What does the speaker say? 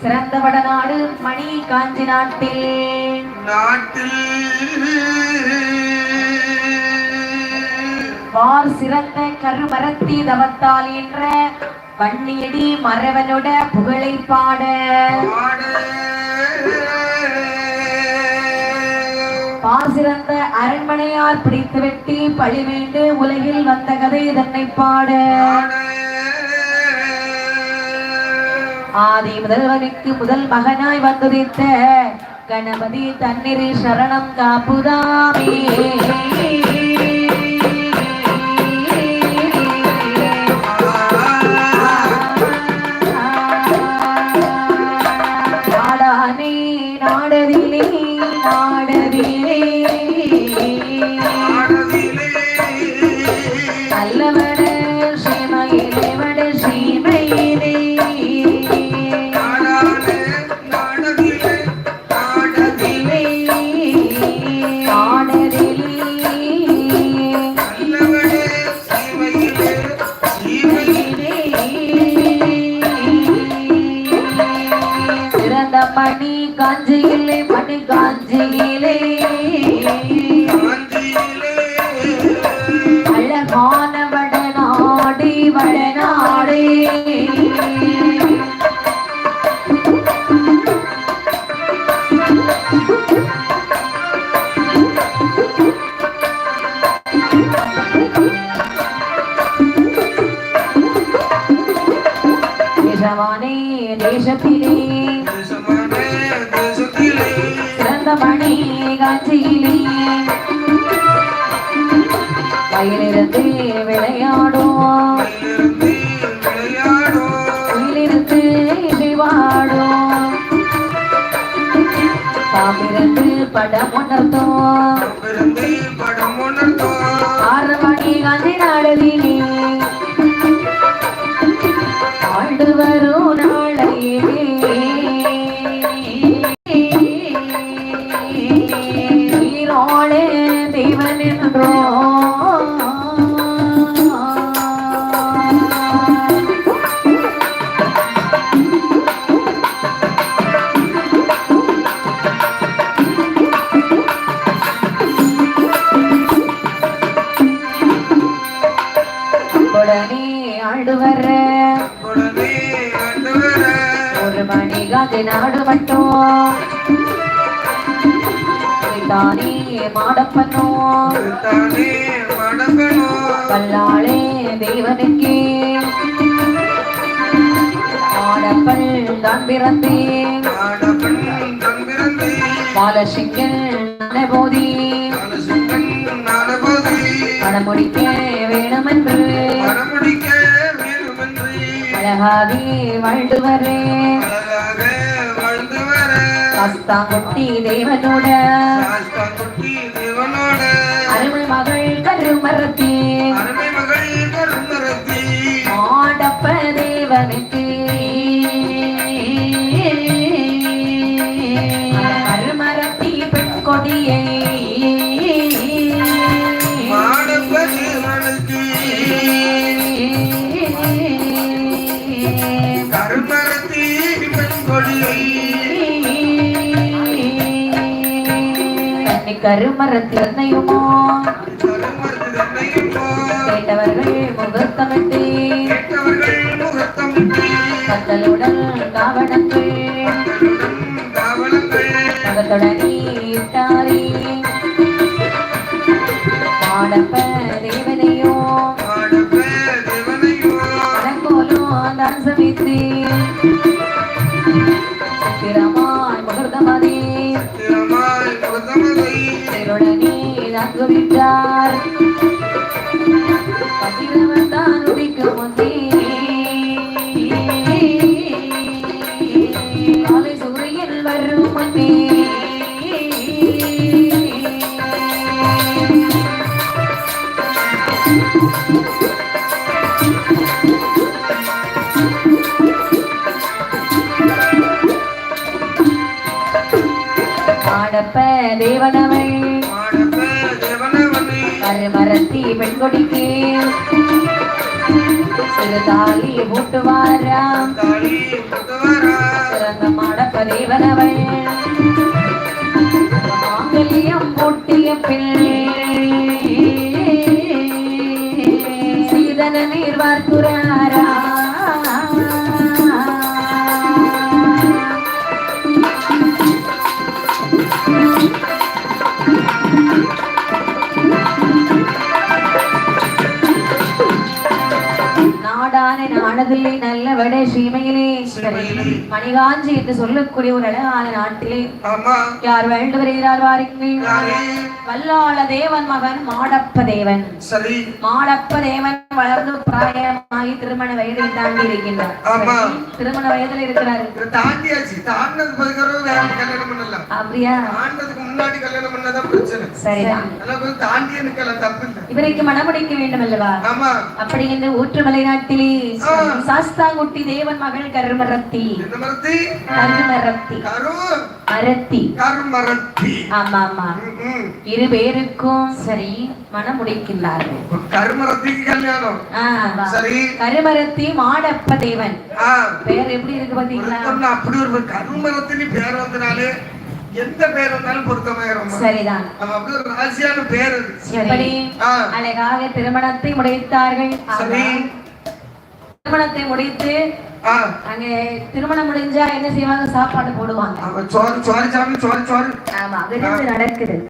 சிறந்த வடநாடு மணி காஞ்சி நாட்டில் நாட்டில் வார் சிறந்த கருமரத்தி தவத்தால் என்ற வன்னியடி மறவனோட புகழை பாட. பார் சிறந்த அரண்மனையால் பிடித்து வெட்டி பழிவேண்டு உலகில் வந்த கதை இதனை பாடு. ஆதி முதல்வனுக்கு முதல் மகனாய் வந்துதித்த கணபதி தன்னிரு சரணம் காப்புதாமே தேசத்திலே சிறந்த மணி காட்சியிலே கையிலிருந்து விளையாடும் கையிலிருந்து இசைவாடும் தாமிருந்து படம் உணர்த்தும் ஆறு மணி காந்தி ஆண்டு வரும் ஆண்டு வர ஒரு மணி காந்தி நாடு மட்டும். தானே மாடப்பனும் வல்லாளே தேவனுக்கே மாடப்பல் தான் பிறந்தேன். பாலசிங்கன் போதி பணமுடிக்க வேணுமென்று அழகாகி வாழ்ந்து வர கஸ்தாங்குட்டி தேவனோட. அருமை மகள் கருமரத்தி ஆடப்ப தேவனுக்கு பெண் கொடியை தன்னை கருமரத்தி என்னையுமோ கேட்டவர்கள் முகத்தமிட்டு கத்தலுடன் காவணங்கள் மக்களுடன் நன்கு பகிரவன் தான் உதிக்கும் முன்னே காலை சூரியன் வரும் முன்னே பாடப்ப தேவனவள். தேவனவனை கருமரத்தி பெண்கொடிக்கு சிறு தாலி பூட்டுவாராம் சிறந்த மாடப்பதேவனவள். மாங்கல்யம் பூட்டிய பிள்ளை சீதன நீர் thank you நாடதில்லை நல்லவட சீமையிலே சீமையிலே. மணிகாஞ்சி என்று சொல்லக்கூடிய ஒரு அழகான நாட்டிலே யார் வேண்டு வருகிறார் வாருங்கள்? வல்லாள தேவன் மகன் மாடப்ப தேவன். மாடப்ப தேவன் வளர்ந்து பிராயமாகி திருமண வயதில் தாண்டி இருக்கின்றார். திருமண வயதில் இருக்கிறாரு. அப்படியா? முன்னாடி கல்யாணம் பண்ணாதான் பிரச்சனை. சரிதான். கொஞ்சம் தாண்டி எனக்கு தப்பு இல்லை. இவருக்கு மணமுடிக்க வேண்டும் அல்லவா ஆமா. அப்படி என்று ஊற்றுமலை நாட்டிலே. சாஸ்தாங்குட்டி தேவன் மகள் கருமரத்தி. கருமரத்தி. கரு. அரத்தி கருமரத்தி. ஆமா ஆமா. இரு பேருக்கும் சரி மனம் முடிக்கின்றார்கள் ஒரு கருமரத்திக்கு கல்யாணம். சரி. கருமரத்தி மாடப்ப தேவன். பேர் எப்படி இருக்கு பாத்தீங்களா அப்படி ஒரு கருமரத்தினி பேர் வந்தனாலே எந்த பேர் வந்தாலும் பொருத்தமாயிரும். சரிதான். அப்படி ஒரு ராசியான பேர் அது. எப்படி. அழகாக திருமணத்தை முடித்தார்கள். சரி. திருமணத்தை முடித்து அங்க திருமணம் முடிஞ்சா என்ன செய்வாங்க? சாப்பாடு போடுவாங்க. சோறு சோறு சாமி சோறு சோறு. ஆமா விருந்து நடக்குது.